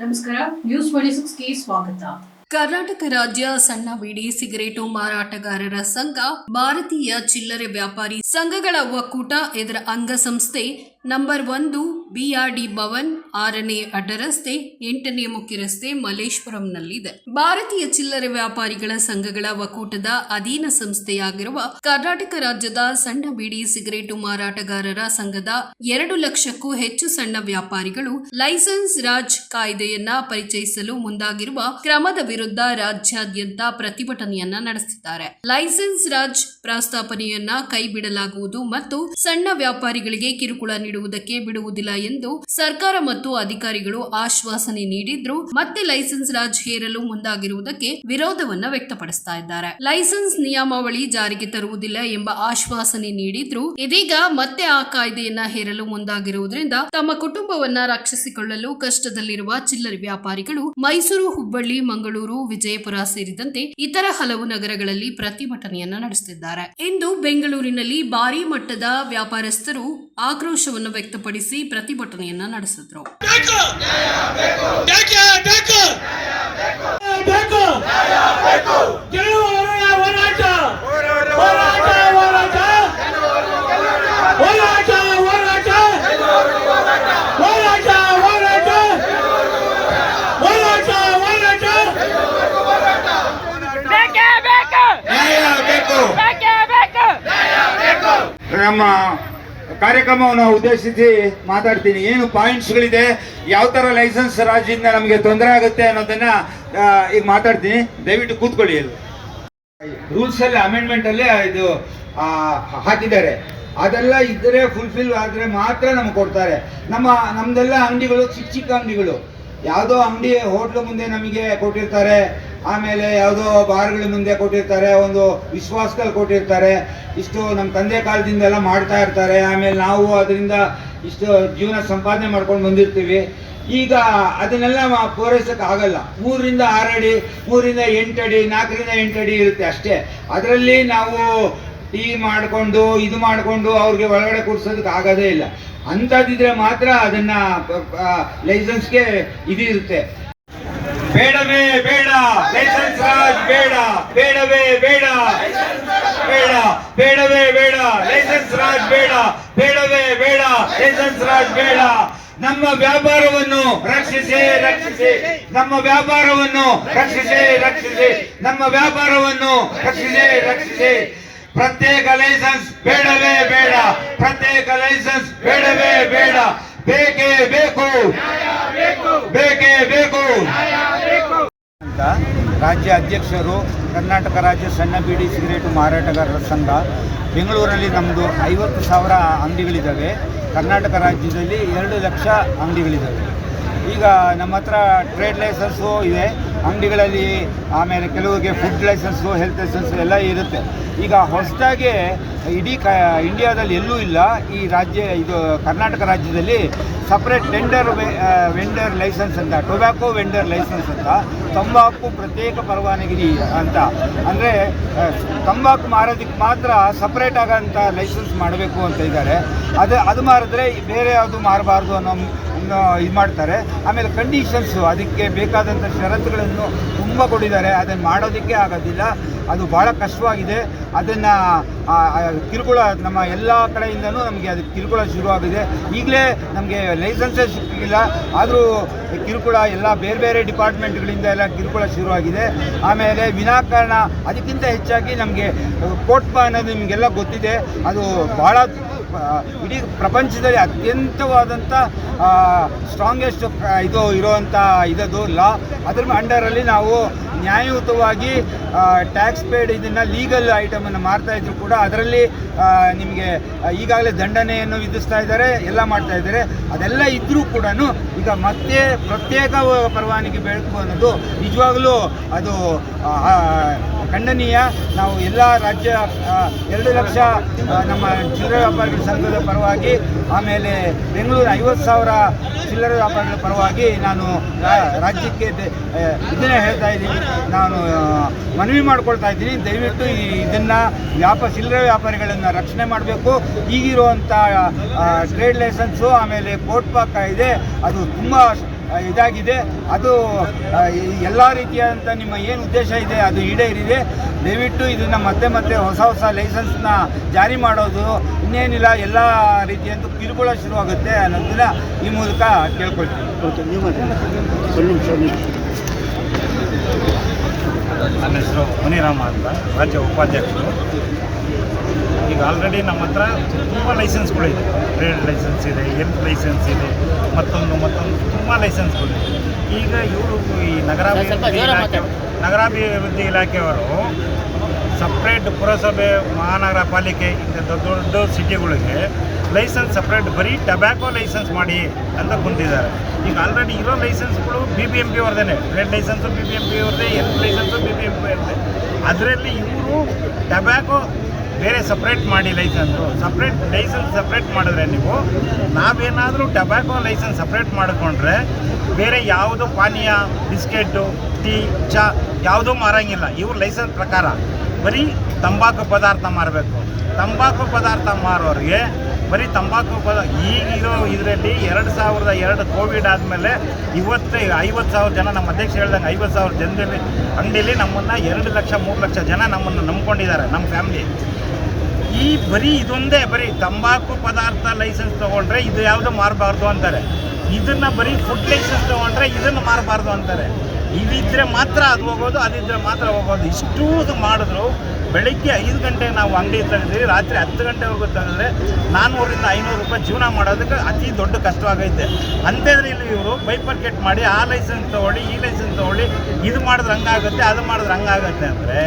ನಮಸ್ಕಾರ news twenty ಸಿಕ್ಸ್ಗೆ ಸ್ವಾಗತ. ಕರ್ನಾಟಕ ರಾಜ್ಯ ಸಣ್ಣ ಬಿಡಿ ಸಿಗರೇಟು ಮಾರಾಟಗಾರರ ಸಂಘ, ಭಾರತೀಯ ಚಿಲ್ಲರೆ ವ್ಯಾಪಾರಿ ಸಂಘಗಳ ಒಕ್ಕೂಟ, ಇದರ ಅಂಗಸಂಸ್ಥೆ ನಂಬರ್ ಒಂದು ಬಿಆರ್ಡಿ ಭವನ್ ಆರನೇ ಅಡ್ಡರಸ್ತೆ, ಎಂಟನೇ ಮುಖ್ಯ ರಸ್ತೆ ಮಲ್ಲೇಶ್ವರಂನಲ್ಲಿದೆ. ಭಾರತೀಯ ಚಿಲ್ಲರೆ ವ್ಯಾಪಾರಿಗಳ ಸಂಘಗಳ ಒಕ್ಕೂಟದ ಅಧೀನ ಸಂಸ್ಥೆಯಾಗಿರುವ ಕರ್ನಾಟಕ ರಾಜ್ಯದ ಸಣ್ಣ ಬಿಡಿ ಸಿಗರೇಟು ಮಾರಾಟಗಾರರ ಸಂಘದ ಎರಡು ಲಕ್ಷಕ್ಕೂ ಹೆಚ್ಚು ಸಣ್ಣ ವ್ಯಾಪಾರಿಗಳು ಲೈಸೆನ್ಸ್ ರಾಜ್ ಕಾಯ್ದೆಯನ್ನ ಪರಿಚಯಿಸಲು ಮುಂದಾಗಿರುವ ಕ್ರಮದ ವಿರುದ್ಧ ರಾಜ್ಯಾದ್ಯಂತ ಪ್ರತಿಭಟನೆಯನ್ನ ನಡೆಸಿದ್ದಾರೆ ಲೈಸೆನ್ಸ್ ರಾಜ್ ಪ್ರಸ್ತಾಪನೆಯನ್ನ ಕೈಬಿಡಲಾಗುವುದು ಮತ್ತು ಸಣ್ಣ ವ್ಯಾಪಾರಿಗಳಿಗೆ ಕಿರುಕುಳ ನೀಡುವುದಕ್ಕೆ ಬಿಡುವುದಿಲ್ಲ ಎಂದು ಸರ್ಕಾರ ಮತ್ತು ಅಧಿಕಾರಿಗಳು ಆಶ್ವಾಸನೆ ನೀಡಿದ್ರು. ಮತ್ತೆ ಲೈಸೆನ್ಸ್ ರಾಜ್ ಹೇರಲು ಮುಂದಾಗಿರುವುದಕ್ಕೆ ವಿರೋಧವನ್ನ ವ್ಯಕ್ತಪಡಿಸ್ತಾ ಇದ್ದಾರೆ. ಲೈಸೆನ್ಸ್ ನಿಯಮಾವಳಿ ಜಾರಿಗೆ ತರುವುದಿಲ್ಲ ಎಂಬ ಆಶ್ವಾಸನೆ ನೀಡಿದ್ರು. ಇದೀಗ ಮತ್ತೆ ಆ ಕಾಯ್ದೆಯನ್ನ ಹೇರಲು ಮುಂದಾಗಿರುವುದರಿಂದ ತಮ್ಮ ಕುಟುಂಬವನ್ನ ರಕ್ಷಿಸಿಕೊಳ್ಳಲು ಕಷ್ಟದಲ್ಲಿರುವ ಚಿಲ್ಲರೆ ವ್ಯಾಪಾರಿಗಳು ಮೈಸೂರು, ಹುಬ್ಬಳ್ಳಿ, ಮಂಗಳೂರು, ವಿಜಯಪುರ ಸೇರಿದಂತೆ ಇತರ ಹಲವು ನಗರಗಳಲ್ಲಿ ಪ್ರತಿಭಟನೆಯನ್ನ ನಡೆಸುತ್ತಿದ್ದಾರೆ ಇಂದು ಬೆಂಗಳೂರಿನಲ್ಲಿ ಭಾರಿ ಮಟ್ಟದ ವ್ಯಾಪಾರಸ್ಥರು ಆಕ್ರೋಶವನ್ನು ವಿರೋಧವನ್ನು ವ್ಯಕ್ತಪಡಿಸಿ ಪ್ರತಿಭಟನೆಯನ್ನ ನಡೆಸಿದ್ರು ನಮ್ಮ ಕಾರ್ಯಕ್ರಮವನ್ನು ಉದ್ದೇಶಿಸಿ ಮಾತಾಡ್ತೀನಿ. ಏನು ಪಾಯಿಂಟ್ಸ್ಗಳಿದೆ, ಯಾವ ಥರ ಲೈಸೆನ್ಸ್ ರಾಜ್ಯದಿಂದ ನಮಗೆ ತೊಂದರೆ ಆಗುತ್ತೆ ಅನ್ನೋದನ್ನ ಈಗ ಮಾತಾಡ್ತೀನಿ. ದಯವಿಟ್ಟು ಕೂತ್ಕೊಳ್ಳಿ ಅಲ್ಲಿ ಅಮೆಂಡ್ಮೆಂಟ್ ಅಲ್ಲಿ ಇದು ಹಾಕಿದ್ದಾರೆ. ಅದೆಲ್ಲ ಇದ್ದರೆ ಫುಲ್ಫಿಲ್ ಆದರೆ ಮಾತ್ರ ನಮ್ಗೆ ಕೊಡ್ತಾರೆ. ನಮ್ಮ, ನಮ್ದೆಲ್ಲ ಅಂಗಡಿಗಳು, ಚಿಕ್ಕ ಚಿಕ್ಕ ಅಂಗಡಿಗಳು. ಯಾವುದೋ ಅಂಗಡಿ, ಹೋಟ್ಲು ಮುಂದೆ ನಮಗೆ ಕೊಟ್ಟಿರ್ತಾರೆ. ಆಮೇಲೆ ಯಾವುದೋ ಬಾರ್ಗಳ ಮುಂದೆ ಕೊಟ್ಟಿರ್ತಾರೆ, ಒಂದು ವಿಶ್ವಾಸಗಳು ಕೊಟ್ಟಿರ್ತಾರೆ. ಇಷ್ಟು ನಮ್ಮ ತಂದೆ ಕಾಲದಿಂದೆಲ್ಲ ಮಾಡ್ತಾ ಇರ್ತಾರೆ. ಆಮೇಲೆ ನಾವು ಅದರಿಂದ ಇಷ್ಟು ಜೀವನ ಸಂಪಾದನೆ ಮಾಡ್ಕೊಂಡು ಬಂದಿರ್ತೀವಿ. ಈಗ ಅದನ್ನೆಲ್ಲ ಪೂರೈಸೋಕೆ ಆಗಲ್ಲ. ಮೂರರಿಂದ ಆರು ಅಡಿ ಮೂರಿಂದ ಎಂಟು ಅಡಿ, ನಾಲ್ಕರಿಂದ ಎಂಟು ಅಡಿ ಇರುತ್ತೆ ಅಷ್ಟೇ. ಅದರಲ್ಲಿ ನಾವು ಟೀ ಮಾಡಿಕೊಂಡು, ಇದು ಮಾಡಿಕೊಂಡು ಅವ್ರಿಗೆ ಒಳಗಡೆ ಕೊಡ್ಸೋದಕ್ಕೆ ಆಗೋದೇ ಇಲ್ಲ. ಅಂಥದ್ದಿದ್ರೆ ಮಾತ್ರ ಅದನ್ನು ಲೈಸೆನ್ಸ್ಗೆ ಇದಿರುತ್ತೆ ಬೇಡವೇ ಬೇಡ. ಲೈಸೆನ್ಸ್ ರಾಜ್ ಬೇಡ. ಬೇಡವೇ ಬೇಡ. ಬೇಡ. ಬೇಡವೇ ಬೇಡ. ಲೈಸೆನ್ಸ್ ರಾಜ್ ಬೇಡ. ಬೇಡವೇ ಬೇಡ. ಲೈಸೆನ್ಸ್ ರಾಜ್ ಬೇಡ. ನಮ್ಮ ವ್ಯಾಪಾರವನ್ನು ರಕ್ಷಿಸಿ ರಕ್ಷಿಸಿ. ನಮ್ಮ ವ್ಯಾಪಾರವನ್ನು ರಕ್ಷಿಸಿ ರಕ್ಷಿಸಿ. ನಮ್ಮ ವ್ಯಾಪಾರವನ್ನು ರಕ್ಷಿಸಿ ರಕ್ಷಿಸಿ. ಪ್ರತ್ಯೇಕ ಲೈಸೆನ್ಸ್ ಬೇಡವೇ ಬೇಡ. ಪ್ರತ್ಯೇಕ ಲೈಸೆನ್ಸ್ ಬೇಡವೇ ಬೇಡ. ಬೇಕೇ ಬೇಕು. ಬೇಕೇ ಬೇಕು. ರಾಜ್ಯ ಅಧ್ಯಕ್ಷರು ಕರ್ನಾಟಕ ರಾಜ್ಯ ಸಣ್ಣ ಬೀಡಿ ಸಿಗರೇಟು ಮಾರಾಟಗಾರರ ಸಂಘ. ಬೆಂಗಳೂರಲ್ಲಿ ನಮ್ಮದು ಐವತ್ತು ಸಾವಿರ ಅಂಗಡಿಗಳಿದ್ದಾವೆ. ಕರ್ನಾಟಕ ರಾಜ್ಯದಲ್ಲಿ ಎರಡು ಲಕ್ಷ ಅಂಗಡಿಗಳಿದ್ದಾವೆ. ಈಗ ನಮ್ಮ ಹತ್ರ ಟ್ರೇಡ್ ಲೈಸೆನ್ಸು ಇದೆ ಅಂಗಡಿಗಳಲ್ಲಿ ಆಮೇಲೆ ಕೆಲವರಿಗೆ ಫುಡ್ ಲೈಸೆನ್ಸು ಹೆಲ್ತ್ ಲೈಸೆನ್ಸು ಎಲ್ಲ ಇರುತ್ತೆ. ಈಗ ಹೊಸದಾಗಿ ಇಡೀ ಕ ಇಂಡಿಯಾದಲ್ಲಿ ಎಲ್ಲೂ ಇಲ್ಲ. ಈ ರಾಜ್ಯ, ಇದು ಕರ್ನಾಟಕ ರಾಜ್ಯದಲ್ಲಿ ಸಪ್ರೇಟ್ ಟೆಂಡರ್ ವೆಂಡರ್ ಲೈಸೆನ್ಸ್ ಅಂತ ಟೊಬ್ಯಾಕೋ ವೆಂಡರ್ ಲೈಸೆನ್ಸ್ ಅಂತ, ತಂಬಾಕು ಪ್ರತ್ಯೇಕ ಪರವಾನಗಿ ಅಂತ. ಅಂದರೆ ತಂಬಾಕು ಮಾರೋದಕ್ಕೆ ಮಾತ್ರ ಸಪ್ರೇಟ್ ಆಗೋಂಥ ಲೈಸೆನ್ಸ್ ಮಾಡಬೇಕು ಅಂತ ಇದ್ದಾರೆ. ಅದು ಅದು ಮಾರಿದ್ರೆ ಬೇರೆ ಯಾವುದು ಮಾರಬಾರ್ದು ಅನ್ನೋ ಇದು ಮಾಡ್ತಾರೆ. ಆಮೇಲೆ ಕಂಡೀಷನ್ಸು ಅದಕ್ಕೆ ಬೇಕಾದಂಥ ಷರತ್ತುಗಳನ್ನು ತುಂಬ ಕೊಟ್ಟಿದ್ದಾರೆ. ಅದನ್ನು ಮಾಡೋದಕ್ಕೆ ಆಗೋದಿಲ್ಲ. ಅದು ಭಾಳ ಕಷ್ಟವಾಗಿದೆ. ಅದನ್ನು ಕಿರುಕುಳ ನಮ್ಮ ಎಲ್ಲ ಕಡೆಯಿಂದನೂ ನಮಗೆ ಅದು ಕಿರುಕುಳ ಶುರುವಾಗಿದೆ ಈಗಲೇ ನಮಗೆ ಲೈಸೆನ್ಸೇ ಸಿಕ್ಕಿಲ್ಲ. ಆದರೂ ಕಿರುಕುಳ ಎಲ್ಲ ಬೇರೆ ಬೇರೆ ಡಿಪಾರ್ಟ್ಮೆಂಟ್ಗಳಿಂದ ಎಲ್ಲ ಕಿರುಕುಳ ಶುರುವಾಗಿದೆ ಆಮೇಲೆ ವಿನಾಕಾರಣ ಅದಕ್ಕಿಂತ ಹೆಚ್ಚಾಗಿ ನಮಗೆ ಕೋಟ್ಪ ಅನ್ನೋದು ನಿಮಗೆಲ್ಲ ಗೊತ್ತಿದೆ. ಅದು ಭಾಳ ಇಡೀ ಪ್ರಪಂಚದಲ್ಲಿ ಅತ್ಯಂತವಾದಂಥ ಸ್ಟ್ರಾಂಗೆಸ್ಟ್ ಇದು ಇರುವಂಥ ಇದದು ಲಾ ಅದ್ರ ಅಂಡರಲ್ಲಿ ನಾವು ನ್ಯಾಯಯುತವಾಗಿ ಟ್ಯಾಕ್ಸ್ ಪೇಡ್ ಇದನ್ನು ಲೀಗಲ್ ಐಟಮನ್ನು ಮಾರ್ತಾ ಇದ್ರು ಕೂಡ ಅದರಲ್ಲಿ ನಿಮಗೆ ಈಗಾಗಲೇ ದಂಡನೆಯನ್ನು ವಿಧಿಸ್ತಾ ಇದ್ದಾರೆ, ಎಲ್ಲ ಮಾಡ್ತಾ ಇದ್ದಾರೆ. ಅದೆಲ್ಲ ಇದ್ದರೂ ಕೂಡ ಈಗ ಮತ್ತೆ ಪ್ರತ್ಯೇಕ ಪರವಾನಗಿ ಬೇಕು ಅನ್ನೋದು ನಿಜವಾಗಲೂ ಅದು ಖಂಡನೀಯ. ನಾವು ಎಲ್ಲ ರಾಜ್ಯ ಎರಡು ಲಕ್ಷ ನಮ್ಮ ಚಿಲ್ಲರೆ ವ್ಯಾಪಾರಿಗಳ ಸಂಘದ ಪರವಾಗಿ, ಆಮೇಲೆ ಬೆಂಗಳೂರು ಐವತ್ತು ಸಾವಿರ ಚಿಲ್ಲರೆ ವ್ಯಾಪಾರಿಗಳ ಪರವಾಗಿ ನಾನು ರಾಜ್ಯಕ್ಕೆ ಇದನ್ನೇ ಹೇಳ್ತಾ ಇದ್ದೀನಿ. ನಾನು ಮನವಿ ಮಾಡ್ಕೊಳ್ತಾ ಇದ್ದೀನಿ. ದಯವಿಟ್ಟು ಈ ಇದನ್ನು ವ್ಯಾಪ, ಚಿಲ್ಲರೆ ವ್ಯಾಪಾರಿಗಳನ್ನು ರಕ್ಷಣೆ ಮಾಡಬೇಕು. ಈಗಿರುವಂಥ ಟ್ರೇಡ್ ಲೈಸೆನ್ಸು, ಆಮೇಲೆ ಕೋರ್ಟ್ ಪಾಕ ಇದೆ. ಅದು ತುಂಬ ಇದಾಗಿದೆ. ಅದು ಎಲ್ಲ ರೀತಿಯಾದಂಥ ನಿಮ್ಮ ಏನು ಉದ್ದೇಶ ಇದೆ ಅದು ಈಡೇರಿದೆ. ದಯವಿಟ್ಟು ಇದನ್ನು ಮತ್ತೆ ಮತ್ತೆ ಹೊಸ ಹೊಸ ಲೈಸೆನ್ಸ್ನ ಜಾರಿ ಮಾಡೋದು ಇನ್ನೇನಿಲ್ಲ ಎಲ್ಲ ರೀತಿಯಂತೂ ಕಿರುಕುಳ ಶುರುವಾಗುತ್ತೆ ಅನ್ನೋದನ್ನ ಈ ಮೂಲಕ ಕೇಳ್ಕೊಳ್ತೀನಿ. ನನ್ನ ಹೆಸರು ಮುನಿರಾಮ ಅಂತ ರಾಜ್ಯ ಉಪಾಧ್ಯಕ್ಷರು. ಈಗ ಆಲ್ರೆಡಿ ನಮ್ಮ ಹತ್ರ ತುಂಬ ಲೈಸೆನ್ಸ್ಗಳಿದೆ ಟ್ರೇಡ್ ಲೈಸೆನ್ಸ್ ಇದೆ ಹೆಲ್ತ್ ಲೈಸೆನ್ಸ್ ಇದೆ ಮತ್ತೊಂದು ಮತ್ತೊಂದು ತುಂಬ ಲೈಸೆನ್ಸ್ಗಳಿದೆ ಈಗ ಇವರು ಈ ನಗರಾಭಿವೃದ್ಧಿ ಇಲಾಖೆ ನಗರಾಭಿವೃದ್ಧಿ ಇಲಾಖೆಯವರು ಸಪ್ರೇಟ್ ಪುರಸಭೆ ಮಹಾನಗರ ಪಾಲಿಕೆ ಇಂಥ ದೊಡ್ಡ ದೊಡ್ಡ ಸಿಟಿಗಳಿಗೆ ಲೈಸೆನ್ಸ್ ಸಪ್ರೇಟ್ ಬರೀ ಟಬ್ಯಾಕೋ ಲೈಸೆನ್ಸ್ ಮಾಡಿ ಅಂತ ಕುಂತಿದ್ದಾರೆ. ಈಗ ಆಲ್ರೆಡಿ ಇರೋ ಲೈಸೆನ್ಸ್ಗಳು ಬಿ ಬಿ ಎಂ ಪಿ ಅವ್ರದೇ trade licence B B M P ಅವ್ರದ್ದೇ health licence B B M P ಅವ್ರದ್ದೇ. ಅದರಲ್ಲಿ ಇವರು ಟಬ್ಯಾಕೋ ಬೇರೆ ಸಪ್ರೇಟ್ ಮಾಡಿ ಲೈಸೆನ್ಸು ಸಪ್ರೇಟ್ ಲೈಸೆನ್ಸ್ ಸಪ್ರೇಟ್ ಮಾಡಿದ್ರೆ ನೀವು, ನಾವೇನಾದರೂ ಟಬ್ಯಾಕೋ ಲೈಸೆನ್ಸ್ ಸಪ್ರೇಟ್ ಮಾಡಿಕೊಂಡ್ರೆ, ಬೇರೆ ಯಾವುದು ಪಾನೀಯ ಬಿಸ್ಕೆಟ್ಟು ಟೀ ಚಾ ಯಾವುದೂ ಮಾರಂಗಿಲ್ಲ. ಇವ್ರ ಲೈಸೆನ್ಸ್ ಪ್ರಕಾರ ಬರೀ ತಂಬಾಕು ಪದಾರ್ಥ ಮಾರಬೇಕು. ತಂಬಾಕು ಪದಾರ್ಥ ಮಾರೋರಿಗೆ ಬರೀ ತಂಬಾಕು ಪದ ಈಗಿರೋ ಇದರಲ್ಲಿ ಎರಡು ಸಾವಿರದ ಎರಡು ಕೋವಿಡ್ ಆದಮೇಲೆ ಇವತ್ತು ಐವತ್ತು ಸಾವಿರ ಜನ, ನಮ್ಮ ಅಧ್ಯಕ್ಷ ಹೇಳ್ದಂಗೆ ಐವತ್ತು ಸಾವಿರ ಜನದಲ್ಲಿ ಅಂಗಡಿಯಲ್ಲಿ ನಮ್ಮನ್ನು ಎರಡು ಲಕ್ಷ, ಮೂರು ಲಕ್ಷ ಜನ ನಮ್ಮನ್ನು ನಂಬ್ಕೊಂಡಿದ್ದಾರೆ, ನಮ್ಮ ಫ್ಯಾಮ್ಲಿ ಈ ಬರೀ ಇದೊಂದೇ, ಬರೀ ತಂಬಾಕು ಪದಾರ್ಥ ಲೈಸೆನ್ಸ್ ತೊಗೊಂಡ್ರೆ ಇದು ಯಾವುದು ಮಾರಬಾರ್ದು ಅಂತಾರೆ. ಇದನ್ನು ಬರೀ ಫುಡ್ ಲೈಸೆನ್ಸ್ ತೊಗೊಂಡ್ರೆ ಇದನ್ನು ಮಾರಬಾರ್ದು ಅಂತಾರೆ. ಇದಿದ್ರೆ ಮಾತ್ರ ಅದು ಹೋಗೋದು, ಅದಿದ್ರೆ ಮಾತ್ರ ಹೋಗೋದು. ಇಷ್ಟೂ ಮಾಡಿದ್ರು, ಬೆಳಿಗ್ಗೆ ಐದು ಗಂಟೆಗೆ ನಾವು ಅಂಗಡಿ ತಂದಿದ್ದೀವಿ ರಾತ್ರಿ ಹತ್ತು ಗಂಟೆವರೆಗೂ ತೆಗೆದ್ರೆ ನಾನ್ನೂರಿಂದ ಐನೂರು ರೂಪಾಯಿ ಜೀವನ ಮಾಡೋದಕ್ಕೆ ಅತಿ ದೊಡ್ಡ ಕಷ್ಟವಾಗೈತೆ. ಅಂತಂದರೆ ಇಲ್ಲಿ ಇವರು ಬೈಪರ್ಕೆಟ್ ಮಾಡಿ, ಆ ಲೈಸೆನ್ಸ್ ತೊಗೊಳ್ಳಿ, ಈ ಲೈಸೆನ್ಸ್ ತೊಗೊಳ್ಳಿ, ಇದು ಮಾಡಿದ್ರೆ ಹಂಗಾಗುತ್ತೆ, ಅದು ಮಾಡಿದ್ರೆ ಹಂಗಾಗುತ್ತೆ ಅಂದರೆ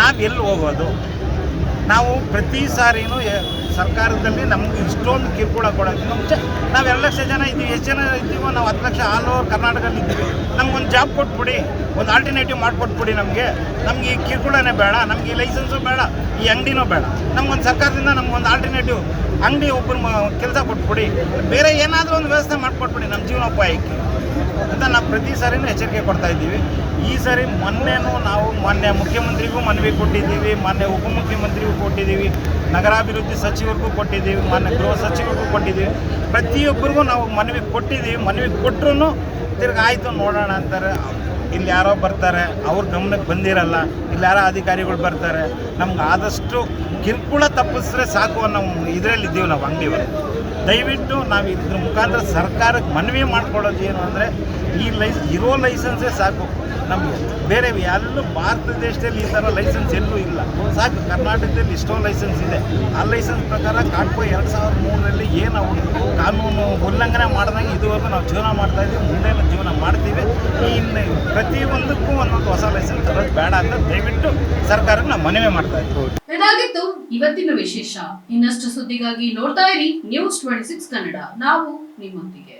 ನಾವು ಎಲ್ಲಿ ಹೋಗೋದು? ನಾವು ಪ್ರತಿ ಸಾರಿನೂ ಸರ್ಕಾರದಲ್ಲಿ ನಮ್ಗೆ ಇಷ್ಟೊಂದು ಕಿರುಕುಳ ಕೊಡೋದು ಮುಂಚೆ ನಾವು ಎರಡು ಲಕ್ಷ ಜನ ಇದ್ದೀವಿ, ಎಷ್ಟು ಜನ ಇದ್ದೀವೋ ನಾವು ಹತ್ತು ಲಕ್ಷ ಆಲ್ ಓವರ್ ಕರ್ನಾಟಕದಲ್ಲಿ ಇದ್ದೀವಿ. ನಮ್ಗೊಂದು ಜಾಬ್ ಕೊಟ್ಬಿಡಿ, ಒಂದು ಆಲ್ಟರ್ನೇಟಿವ್ ಮಾಡಿಕೊಟ್ಬಿಡಿ ನಮಗೆ. ನಮ್ಗೆ ಈ ಕಿರುಕುಳನೇ ಬೇಡ, ನಮ್ಗೆ ಈ ಲೈಸೆನ್ಸು ಬೇಡ, ಈ ಅಂಗಡಿನೂ ಬೇಡ. ನಮ್ಗೊಂದು ಸರ್ಕಾರದಿಂದ ನಮ್ಗೊಂದು ಆಲ್ಟರ್ನೇಟಿವ್ ಅಂಗಡಿ ಒಬ್ಬರು ಕೆಲಸ ಕೊಟ್ಬಿಡಿ. ಬೇರೆ ಏನಾದರೂ ಒಂದು ವ್ಯವಸ್ಥೆ ಮಾಡಿಕೊಟ್ಬಿಡಿ ನಮ್ಮ ಜೀವನೋಪಾಯಕ್ಕೆ. ಅಂತ ನಾವು ಪ್ರತಿ ಸಾರಿನೂ ಎಚ್ಚರಿಕೆ ಕೊಡ್ತಾ ಇದ್ದೀವಿ. ಈ ಸಾರಿ ಮೊನ್ನೆನೂ ನಾವು ಮೊನ್ನೆ ಮುಖ್ಯಮಂತ್ರಿಗೂ ಮನವಿ ಕೊಟ್ಟಿದ್ದೀವಿ, ಮೊನ್ನೆ ಉಪಮುಖ್ಯಮಂತ್ರಿಗೂ ಕೊಟ್ಟಿದ್ದೀವಿ, ನಗರಾಭಿವೃದ್ಧಿ ಸಚಿವರಿಗೂ ಕೊಟ್ಟಿದ್ದೀವಿ, ಮೊನ್ನೆ ಗೃಹ ಸಚಿವರಿಗೂ ಕೊಟ್ಟಿದ್ದೀವಿ. ಪ್ರತಿಯೊಬ್ಬರಿಗೂ ನಾವು ಮನವಿ ಕೊಟ್ಟಿದ್ದೀವಿ. ಮನವಿ ಕೊಟ್ಟರು ತಿರ್ಗಿ ಆಯಿತು ನೋಡೋಣ ಅಂತಾರೆ. ಇಲ್ಲಿ ಯಾರೋ ಬರ್ತಾರೆ, ಅವ್ರ ಗಮನಕ್ಕೆ ಬಂದಿರಲ್ಲ, ಇಲ್ಲಿ ಯಾರೋ ಅಧಿಕಾರಿಗಳು ಬರ್ತಾರೆ. ನಮ್ಗೆ ಆದಷ್ಟು ಕಿರುಕುಳ ತಪ್ಪಿಸ್ರೆ ಸಾಕು ಅನ್ನೋ ಇದರಲ್ಲಿ ಇದ್ದೀವಿ ನಾವು ಅಂಗಡಿಯವರು. ದಯವಿಟ್ಟು ನಾವು ಇದ್ರ ಮುಖಾಂತರ ಸರ್ಕಾರಕ್ಕೆ ಮನವಿ ಮಾಡ್ಕೊಳ್ಳೋದು ಏನು ಅಂದರೆ ಈ ಲೈಸ್, ಇರೋ ಲೈಸೆನ್ಸೇ ಸಾಕು. ನಮಗೆ ಬೇರೆ ಎಲ್ಲೂ ಭಾರತ ದೇಶದಲ್ಲಿ ಈ ಥರ ಲೈಸೆನ್ಸ್ ಎಲ್ಲೂ ಇಲ್ಲ. ಸಾಕು, ಕರ್ನಾಟಕದಲ್ಲಿ ಇಷ್ಟೋ ಲೈಸೆನ್ಸ್ ಇದೆ. ಆ ಲೈಸೆನ್ಸ್ ಪ್ರಕಾರ ಕಾಟ್ಕೋ ಎರಡು ಸಾವಿರದ ಮೂರರಲ್ಲಿ ಏನು ಕಾನೂನು ಉಲ್ಲಂಘನೆ ಮಾಡ್ದಂಗೆ ಇದುವರೆಗೂ ನಾವು ಜೀವನ ಮಾಡ್ತಾ ಇದ್ದೀವಿ ಮುಂದೆನೂ ಜೀವನ ಮಾಡ್ತೀವಿ. ಈ ಇನ್ನು ಪ್ರತಿಯೊಂದಕ್ಕೂ ಒಂದೊಂದು ಹೊಸ ಲೈಸೆನ್ಸ್ ತರೋದು ಬೇಡ ಅಂತ ದಯವಿಟ್ಟು ಸರ್ಕಾರಕ್ಕೆ ನಾವು ಮನವಿ ಮಾಡ್ತಾ ಇದ್ದೀವಿ ಇವತ್ತಿನ ವಿಶೇಷ. ಇನ್ನಷ್ಟು ಸುದ್ದಿಗಾಗಿ ನೋಡ್ತಾ ಇರಿ ನ್ಯೂಸ್ ಟ್ವೆಂಟಿ ಸಿಕ್ಸ್ ಕನ್ನಡ ನಾವು ನಿಮ್ಮೊಂದಿಗೆ.